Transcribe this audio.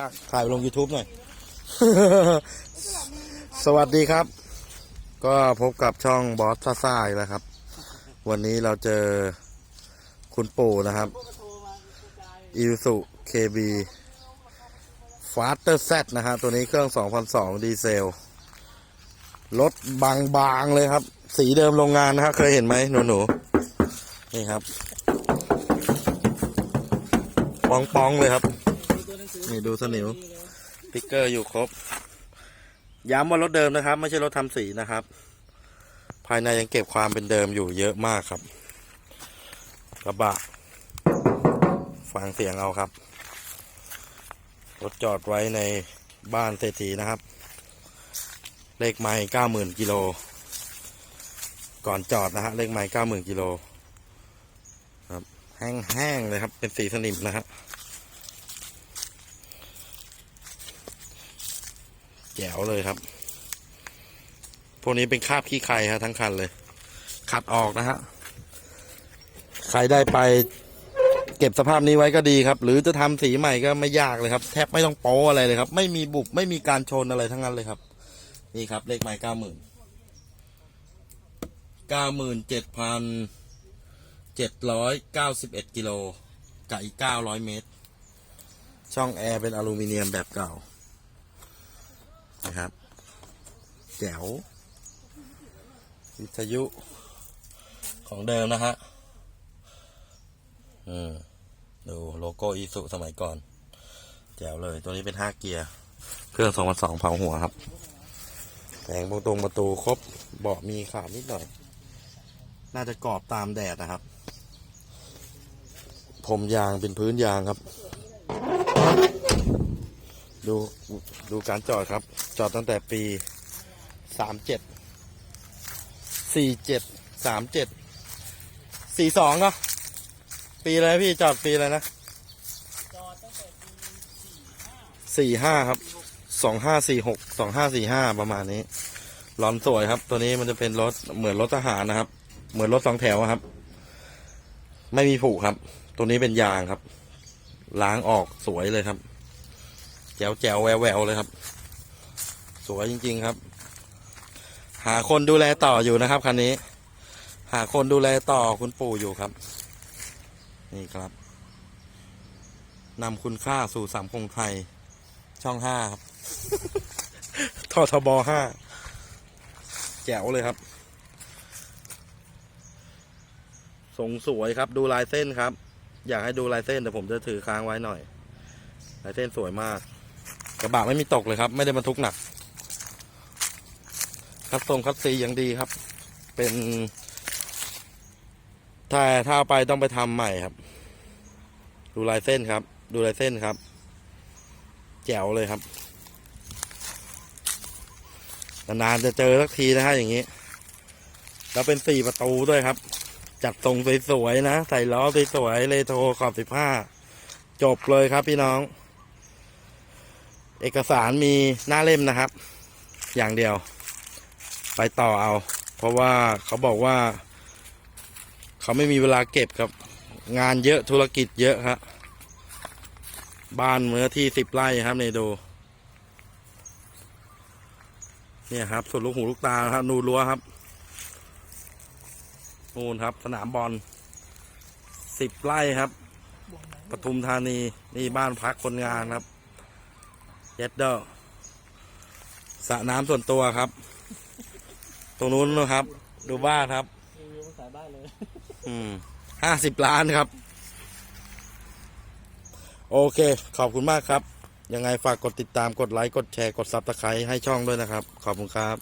ยากถ่ายลง YouTube หน่อย สวัสดีครับ ก็พบกับช่องบอสซ่าซ่าอีกแล้วครับ วันนี้เราเจอคุณปู่นะครับอิวสุเคบีฟาสเตอร์เซนะฮะตัวนี้เครื่อง 2002 ดีเซล รถบางๆเลยครับ สีเดิมโรงงานนะฮะเคยเห็นไหมหนูหนูๆนี่ครับ ปองๆเลยครับ นี่ดูสนิวสติ๊กเกอร์อยู่ครบ ย้ำว่ารถเดิมนะครับ ไม่ใช่รถทำสีนะครับ ภายในยังเก็บความเป็นเดิมอยู่เยอะมากครับ กระบะ ฟังเสียงเอาครับ รถจอดไว้ในบ้านเศรษฐีนะครับ เลขไม้เก้าหมื่นกิโล ก่อนจอดนะฮะ เลขไม้เก้าหมื่นกิโล ครับ แห้งๆเลยครับ เป็นสีสนิมนะฮะ จ๋วเลยครับ พวกนี้เป็นคาบขี้ใครฮะทั้งคันเลย ขัดออกนะฮะ ใครได้ไปเก็บสภาพนี้ไว้ก็ดีครับ หรือจะทำสีใหม่ก็ไม่ยากเลยครับ แทบไม่ต้องโป๊อะไรเลยครับ ไม่มีบุบไม่มีการชนอะไรทั้งนั้นเลยครับ นี่ครับ เลขไม้เก้าหมื่นเก้าหมื่นเจ็ดพันเจ็ดร้อยเก้าสิบเอ็ดกิโลกับอีกเก้าร้อยเมตร ช่องแอร์เป็นอลูมิเนียมแบบเก่า นะครับแจ๋ววิทยุของเดิมนะฮะอืมดูโลโก้อีสุสมัยก่อน แจ๋วเลย ตัวนี้เป็นห้าเกียร์ เครื่องสองพันสองเผาหัวครับแผงประตูประตูครบ เบาะมีขาดนิดหน่อย น่าจะกรอบตามแดดนะครับ ผมยางเป็นพื้นยางครับ ดูดูการจอดครับ จอดตั้งแต่ปีสามเจ็ดสี่เจ็ดสามเจ็ดสี่สองเนาะปีอะไรพี่จอดปีอะไรนะสี่ห้าครับสองห้าสี่หกสองห้าสี่ห้าประมาณนี้ร้อนสวยครับ ตัวนี้มันจะเป็นรถเหมือนรถทหารนะครับ เหมือนรถสองแถวครับ ไม่มีผูกครับ ตัวนี้เป็นยางครับ ล้างออกสวยเลยครับ แจ๋วแจ๋วแววแววเลยครับ สวยจริง ๆครับ หาคนดูแลต่ออยู่นะครับคันนี้ หาคนดูแลต่อคุณปู่อยู่ครับ นี่ครับนำคุณค่าสู่สามคงไทย ช่องห้าครับททบห้าแจ๋วเลยครับทรงสวยครับ ดูลายเส้นครับ อยากให้ดูลายเส้นแต่ผมจะถือค้างไว้หน่อย ลายเส้นสวยมาก กระบะไม่มีตกเลยครับ ไม่ได้บรรทุกหนัก คัดทรงคัดซีอย่างดีครับ เป็นถ้าถ้าไปต้องไปทำใหม่ครับ ดูลายเส้นครับ ดูลายเส้นครับ แจ๋วเลยครับนานจะเจอสักทีนะฮะอย่างนี้ แล้วเป็นสี่ประตูด้วยครับ จัดทรงสวยๆนะ ใส่ล้อสวยๆเลโทรขอบสิบห้าจบเลยครับพี่น้อง เอกสารมีหน้าเล่มนะครับ อย่างเดียว ไปต่อเอา เพราะว่าเขาบอกว่า เขาไม่มีเวลาเก็บครับ งานเยอะธุรกิจเยอะครับบ้านเมื่อที่สิบไร่ครับในดูเนี่ยครับส่วนลูกหูลูกตาครับนูรั้วครับนูนครับสนามบอลสิบไร่ครับปทุมธานีนี่บ้านพักคนงานครับ เย็ดเดอร์สระน้ำส่วนตัวครับ ตรงนู้นนะครับ ดูบ้านครับ รีวิวภาษาบ้านเลย อืมห้าสิบล้านครับ โอเค ขอบคุณมากครับ ยังไงฝากกดติดตามกดไลค์ กดแชร์ กดซับสไครต์ให้ช่องด้วยนะครับ ขอบคุณครับ